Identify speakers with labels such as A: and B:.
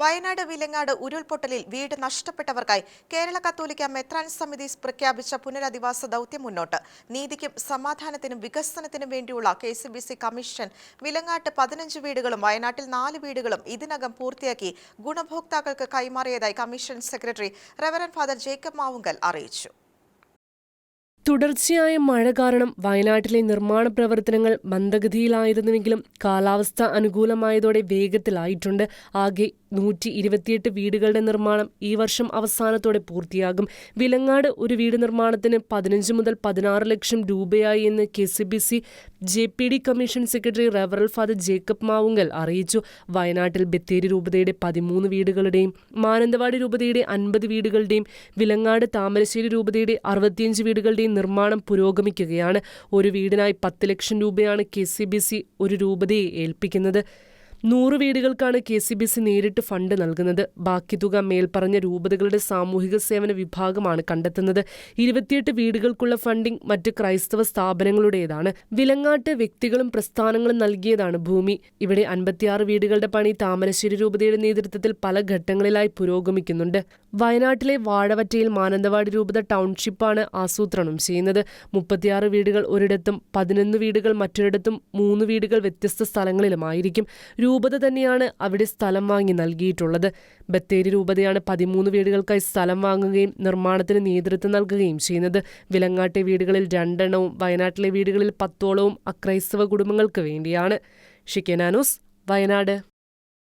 A: വയനാട് വിലങ്ങാട് ഉരുൾപൊട്ടലിൽ വീട് നഷ്ടപ്പെട്ടവർക്കായി കേരള കത്തോലിക്ക മെത്രാൻ സമിതി പ്രഖ്യാപിച്ച പുനരധിവാസ ദൗത്യം മുന്നോട്ട്. നീതിക്കും സമാധാനത്തിനും വികസനത്തിനും വേണ്ടിയുള്ള കെ കമ്മീഷൻ വിലങ്ങാട്ട് പതിനഞ്ച് വീടുകളും വയനാട്ടിൽ നാല് വീടുകളും ഇതിനകം പൂർത്തിയാക്കി ഗുണഭോക്താക്കൾക്ക് കൈമാറിയതായി commission secretary reverend father Jacob Mavunkal അറിയിച്ചു.
B: തുടർച്ചയായ മഴ കാരണം വയനാട്ടിലെ നിർമ്മാണ പ്രവർത്തനങ്ങൾ മന്ദഗതിയിലായിരുന്നുവെങ്കിലും കാലാവസ്ഥ അനുകൂലമായതോടെ വേഗത്തിലായിട്ടുണ്ട്. ആകെ നൂറ്റി ഇരുപത്തിയെട്ട് വീടുകളുടെ നിർമ്മാണം ഈ വർഷം അവസാനത്തോടെ പൂർത്തിയാകും. വിലങ്ങാട് ഒരു വീട് നിർമ്മാണത്തിന് പതിനഞ്ച് മുതൽ പതിനാറ് ലക്ഷം രൂപയായി എന്ന് K C B C J P D commission secretary റവറൽ father Jacob Mavunkal അറിയിച്ചു. വയനാട്ടിൽ ബത്തേരി രൂപതയുടെ പതിമൂന്ന് വീടുകളുടെയും മാനന്തവാടി രൂപതയുടെ അൻപത് വീടുകളുടെയും വിലങ്ങാട് താമരശ്ശേരി രൂപതയുടെ അറുപത്തിയഞ്ച് വീടുകളുടെയും നിർമ്മാണം പുരോഗമിക്കുകയാണ്. ഒരു വീടിനായി പത്ത് ലക്ഷം രൂപയാണ് കെ സി ബി സി ഒരു രൂപതയെ ഏൽപ്പിക്കുന്നത്. നൂറ് വീടുകൾക്കാണ് കെ സി ബി സി നേരിട്ട് ഫണ്ട് നൽകുന്നത്. ബാക്കി തുക മേൽപ്പറഞ്ഞ രൂപതകളുടെ സാമൂഹിക സേവന വിഭാഗമാണ് കണ്ടെത്തുന്നത്. ഇരുപത്തിയെട്ട് വീടുകൾക്കുള്ള ഫണ്ടിംഗ് മറ്റ് ക്രൈസ്തവ സ്ഥാപനങ്ങളുടേതാണ്. വിലങ്ങാട്ട് വ്യക്തികളും പ്രസ്ഥാനങ്ങളും നൽകിയതാണ് ഭൂമി. ഇവിടെ അൻപത്തിയാറ് വീടുകളുടെ പണി താമരശ്ശേരി രൂപതയുടെ നേതൃത്വത്തിൽ പല ഘട്ടങ്ങളിലായി പുരോഗമിക്കുന്നുണ്ട്. വയനാട്ടിലെ വാഴവറ്റയിൽ മാനന്തവാടി രൂപത ടൗൺഷിപ്പാണ് ആസൂത്രണം ചെയ്യുന്നത്. മുപ്പത്തിയാറ് വീടുകൾ ഒരിടത്തും പതിനൊന്ന് വീടുകൾ മറ്റൊരിടത്തും മൂന്ന് വീടുകൾ വ്യത്യസ്ത സ്ഥലങ്ങളിലുമായിരിക്കും. രൂപത തന്നെയാണ് അവിടെ സ്ഥലം വാങ്ങി നൽകിയിട്ടുള്ളത്. ബത്തേരി രൂപതയാണ് പതിമൂന്ന് വീടുകൾക്കായി സ്ഥലം വാങ്ങുകയും നിർമ്മാണത്തിന് നേതൃത്വം നൽകുകയും ചെയ്യുന്നത്. വിലങ്ങാട്ടെ വീടുകളിൽ രണ്ടെണ്ണവും വയനാട്ടിലെ വീടുകളിൽ പത്തോളവും അക്രൈസ്തവ കുടുംബങ്ങൾക്ക് വേണ്ടിയാണ്. ഷിക്കനാനൂസ് വയനാട്.